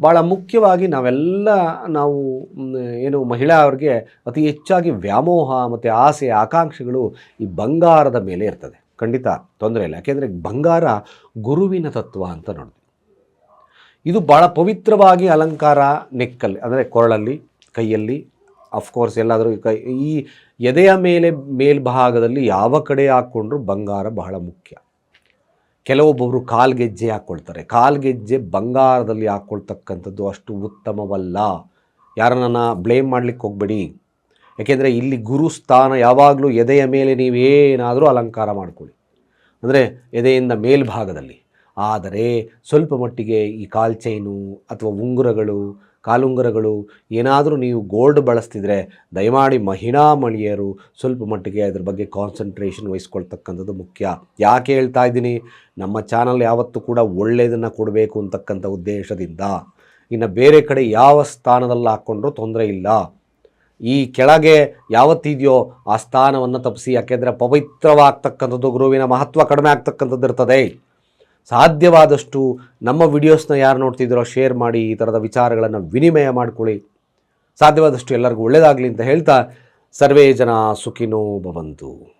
ಭಾಳ ಮುಖ್ಯವಾಗಿ ನಾವೆಲ್ಲ ನಾವು ಏನು ಮಹಿಳಾ ಅವ್ರಿಗೆ ಅತಿ ಹೆಚ್ಚಾಗಿ ವ್ಯಾಮೋಹ ಮತ್ತು ಆಸೆ, ಆಕಾಂಕ್ಷೆಗಳು ಈ ಬಂಗಾರದ ಮೇಲೆ ಇರ್ತದೆ. ಖಂಡಿತ ತೊಂದರೆ ಇಲ್ಲ. ಯಾಕೆಂದರೆ ಬಂಗಾರ ಗುರುವಿನ ತತ್ವ ಅಂತ ನೋಡ್ತೀವಿ. ಇದು ಭಾಳ ಪವಿತ್ರವಾಗಿ ಅಲಂಕಾರ ನೆಕ್ಕಲ್ಲಿ, ಅಂದರೆ ಕೊರಳಲ್ಲಿ, ಕೈಯಲ್ಲಿ ಅಫ್ಕೋರ್ಸ್ ಎಲ್ಲಾದರೂ ಕೈ, ಈ ಎದೆಯ ಮೇಲೆ ಮೇಲ್ಭಾಗದಲ್ಲಿ ಯಾವ ಕಡೆ ಹಾಕ್ಕೊಂಡ್ರೂ ಬಂಗಾರ ಬಹಳ ಮುಖ್ಯ. ಕೆಲವೊಬ್ಬೊಬ್ಬರು ಕಾಲ್ಗೆಜ್ಜೆ ಹಾಕ್ಕೊಳ್ತಾರೆ. ಕಾಲ್ಗೆಜ್ಜೆ ಬಂಗಾರದಲ್ಲಿ ಹಾಕ್ಕೊಳ್ತಕ್ಕಂಥದ್ದು ಅಷ್ಟು ಉತ್ತಮವಲ್ಲ. ಯಾರನ್ನ ಬ್ಲೇಮ್ ಮಾಡಲಿಕ್ಕೆ ಹೋಗಬೇಡಿ. ಯಾಕೆಂದರೆ ಇಲ್ಲಿ ಗುರುಸ್ಥಾನ ಯಾವಾಗಲೂ ಎದೆಯ ಮೇಲೆ ನೀವೇನಾದರೂ ಅಲಂಕಾರ ಮಾಡಿಕೊಳ್ಳಿ. ಅಂದರೆ ಎದೆಯಿಂದ ಮೇಲ್ಭಾಗದಲ್ಲಿ. ಆದರೆ ಸ್ವಲ್ಪ ಮಟ್ಟಿಗೆ ಈ ಕಾಲ್ಚೈನು ಅಥವಾ ಉಂಗುರಗಳು ಕಾಲುಂಗುರಗಳು, ಏನಾದರೂ ನೀವು ಗೋಲ್ಡ್ ಬಳಸ್ತಿದ್ರೆ, ದಯಮಾಡಿ ಮಹಿಳಾ ಮಣಿಯರು ಸ್ವಲ್ಪ ಮಟ್ಟಿಗೆ ಅದ್ರ ಬಗ್ಗೆ ಕಾನ್ಸಂಟ್ರೇಷನ್ ವಹಿಸ್ಕೊಳ್ತಕ್ಕಂಥದ್ದು ಮುಖ್ಯ. ಯಾಕೆ ಹೇಳ್ತಾ ಇದ್ದೀನಿ? ನಮ್ಮ ಚಾನಲ್ ಯಾವತ್ತೂ ಕೂಡ ಒಳ್ಳೆಯದನ್ನು ಕೊಡಬೇಕು ಅಂತಕ್ಕಂಥ ಉದ್ದೇಶದಿಂದ. ಇನ್ನು ಬೇರೆ ಕಡೆ ಯಾವ ಸ್ಥಾನದಲ್ಲಿ ಹಾಕ್ಕೊಂಡ್ರೂ ತೊಂದರೆ ಇಲ್ಲ. ಈ ಕೆಳಗೆ ಯಾವತ್ತಿದೆಯೋ ಆ ಸ್ಥಾನವನ್ನು ತಪ್ಪಿಸಿ, ಯಾಕೆಂದರೆ ಪವಿತ್ರವಾಗ್ತಕ್ಕಂಥದ್ದು, ಗುರುವಿನ ಮಹತ್ವ ಕಡಿಮೆ ಆಗ್ತಕ್ಕಂಥದ್ದು ಇರ್ತದೆ. ಸಾಧ್ಯವಾದಷ್ಟು ನಮ್ಮ ವಿಡಿಯೋಸ್ನ ಯಾರು ನೋಡ್ತಿದ್ದೀರೋ ಶೇರ್ ಮಾಡಿ ಈ ಥರದ ವಿಚಾರಗಳನ್ನು ವಿನಿಮಯ ಮಾಡಿಕೊಳ್ಳಿ. ಸಾಧ್ಯವಾದಷ್ಟು ಎಲ್ಲರಿಗೂ ಒಳ್ಳೆಯದಾಗಲಿ ಅಂತ ಹೇಳ್ತಾ ಸರ್ವೇ ಜನ ಸುಖಿನೋ ಭವಂತು.